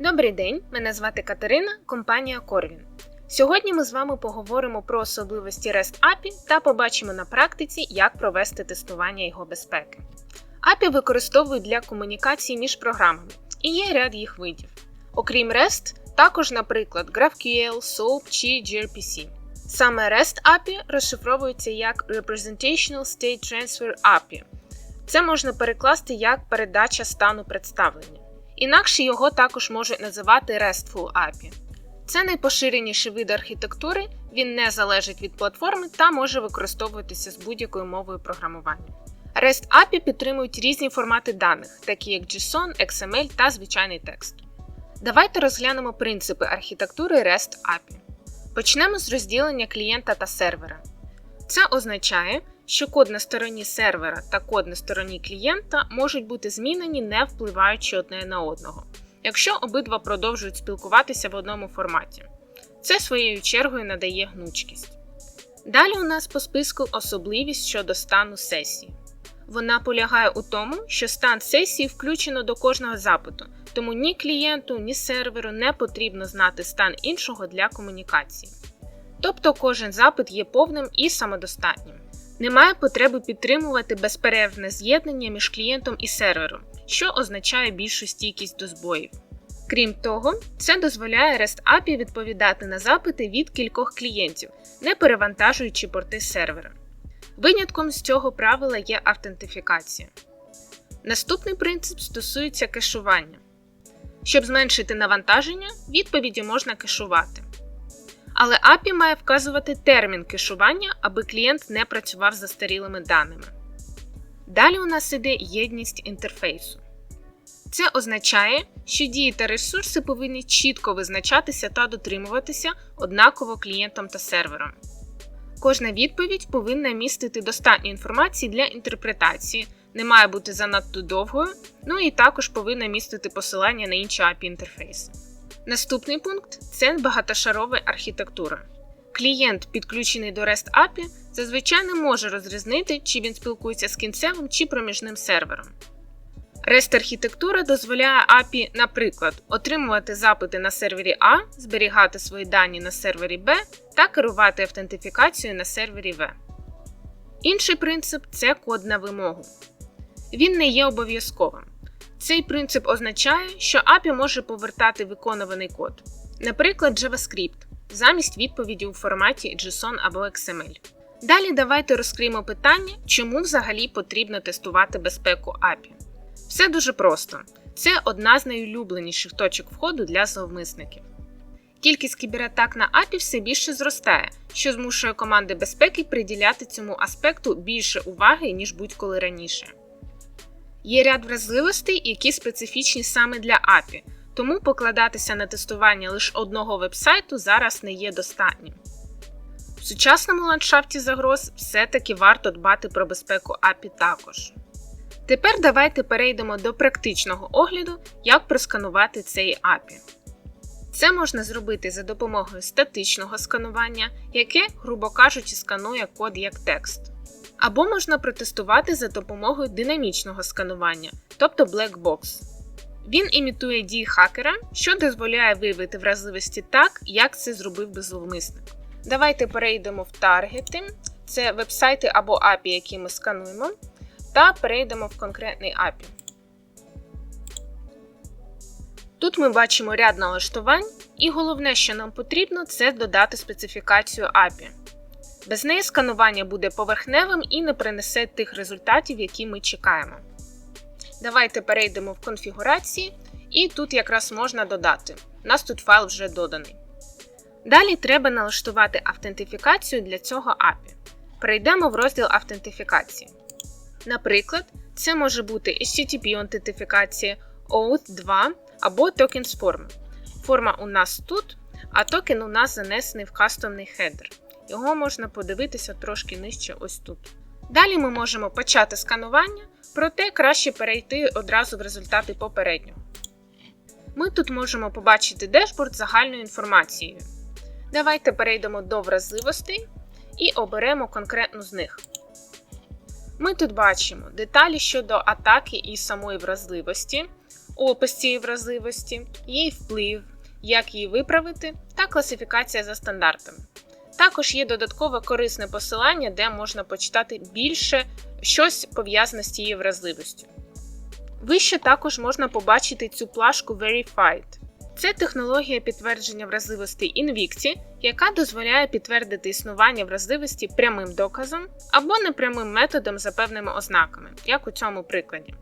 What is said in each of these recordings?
Добрий день, мене звати Катерина, компанія Corvin. Сьогодні ми з вами поговоримо про особливості REST API та побачимо на практиці, як провести тестування його безпеки. API використовують для комунікації між програмами і є ряд їх видів. Окрім REST, також, наприклад, GraphQL, SOAP чи gRPC. Саме REST API розшифровується як Representational State Transfer API. Це можна перекласти як передача стану представлення. Інакше його також можуть називати RESTful API. Це найпоширеніший вид архітектури, він не залежить від платформи та може використовуватися з будь-якою мовою програмування. REST API підтримують різні формати даних, такі як JSON, XML та звичайний текст. Давайте розглянемо принципи архітектури REST API. Почнемо з розділення клієнта та сервера. Це означає, що код на стороні сервера та код на стороні клієнта можуть бути змінені, не впливаючи одне на одного, якщо обидва продовжують спілкуватися в одному форматі. Це своєю чергою надає гнучкість. Далі у нас по списку особливість щодо стану сесії. Вона полягає у тому, що стан сесії включено до кожного запиту, тому ні клієнту, ні серверу не потрібно знати стан іншого для комунікації. Тобто кожен запит є повним і самодостатнім. Немає потреби підтримувати безперервне з'єднання між клієнтом і сервером, що означає більшу стійкість до збоїв. Крім того, це дозволяє REST API відповідати на запити від кількох клієнтів, не перевантажуючи порти сервера. Винятком з цього правила є автентифікація. Наступний принцип стосується кешування. Щоб зменшити навантаження, відповіді можна кешувати. Але API має вказувати термін кешування, аби клієнт не працював з застарілими даними. Далі у нас іде єдність інтерфейсу. Це означає, що дії та ресурси повинні чітко визначатися та дотримуватися однаково клієнтом та сервером. Кожна відповідь повинна містити достатньо інформації для інтерпретації, не має бути занадто довгою, ну і також повинна містити посилання на інші API інтерфейси. Наступний пункт це багатошарова архітектура. Клієнт, підключений до REST API, зазвичай не може розрізнити, чи він спілкується з кінцевим чи проміжним сервером. REST архітектура дозволяє API, наприклад, отримувати запити на сервері А, зберігати свої дані на сервері Б та керувати автентифікацією на сервері В. Інший принцип це код на вимогу. Він не є обов'язковим. Цей принцип означає, що API може повертати виконуваний код, наприклад, JavaScript, замість відповіді у форматі JSON або XML. Далі давайте розкриємо питання, чому взагалі потрібно тестувати безпеку API. Все дуже просто. Це одна з найулюбленіших точок входу для зловмисників. Кількість кібератак на API все більше зростає, що змушує команди безпеки приділяти цьому аспекту більше уваги, ніж будь-коли раніше. Є ряд вразливостей, які специфічні саме для API, тому покладатися на тестування лише одного вебсайту зараз не є достатнім. В сучасному ландшафті загроз все-таки варто дбати про безпеку API також. Тепер давайте перейдемо до практичного огляду, як просканувати цей API. Це можна зробити за допомогою статичного сканування, яке, грубо кажучи, сканує код як текст. Або можна протестувати за допомогою динамічного сканування, тобто Black Box. Він імітує дії хакера, що дозволяє виявити вразливості так, як це зробив би зловмисник. Давайте перейдемо в таргети, це вебсайти або API, які ми скануємо, та перейдемо в конкретний API. Тут ми бачимо ряд налаштувань, і головне, що нам потрібно, це додати специфікацію API. Без неї сканування буде поверхневим і не принесе тих результатів, які ми чекаємо. Давайте перейдемо в конфігурації, і тут якраз можна додати. У нас тут файл вже доданий. Далі треба налаштувати автентифікацію для цього API. Перейдемо в розділ автентифікації. Наприклад, це може бути HTTP-аутентифікація, OAuth 2 або Tokens форми. Форма у нас тут, а токен у нас занесений в кастомний хедер. Його можна подивитися трошки нижче ось тут. Далі ми можемо почати сканування, проте краще перейти одразу в результати попереднього. Ми тут можемо побачити дешборд з загальною інформацією. Давайте перейдемо до вразливостей і оберемо конкретну з них. Ми тут бачимо деталі щодо атаки і самої вразливості, опис цієї вразливості, її вплив, як її виправити та класифікація за стандартами. Також є додаткове корисне посилання, де можна почитати більше щось пов'язане з цією вразливістю. Вище також можна побачити цю плашку Verified. Це технологія підтвердження вразливості Invicti, яка дозволяє підтвердити існування вразливості прямим доказом або непрямим методом за певними ознаками, як у цьому прикладі.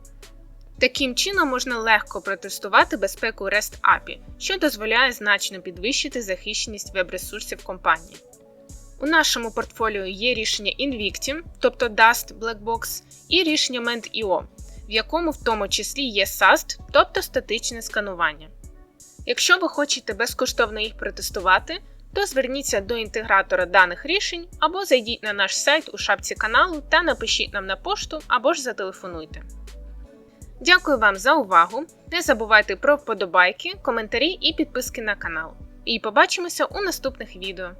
Таким чином можна легко протестувати безпеку REST API, що дозволяє значно підвищити захищеність веб-ресурсів компанії. У нашому портфоліо є рішення Invicti, тобто Dust Blackbox, і рішення Ment.io, в якому в тому числі є SAST, тобто статичне сканування. Якщо ви хочете безкоштовно їх протестувати, то зверніться до інтегратора даних рішень або зайдіть на наш сайт у шапці каналу та напишіть нам на пошту або ж зателефонуйте. Дякую вам за увагу! Не забувайте про вподобайки, коментарі і підписки на канал. І побачимося у наступних відео.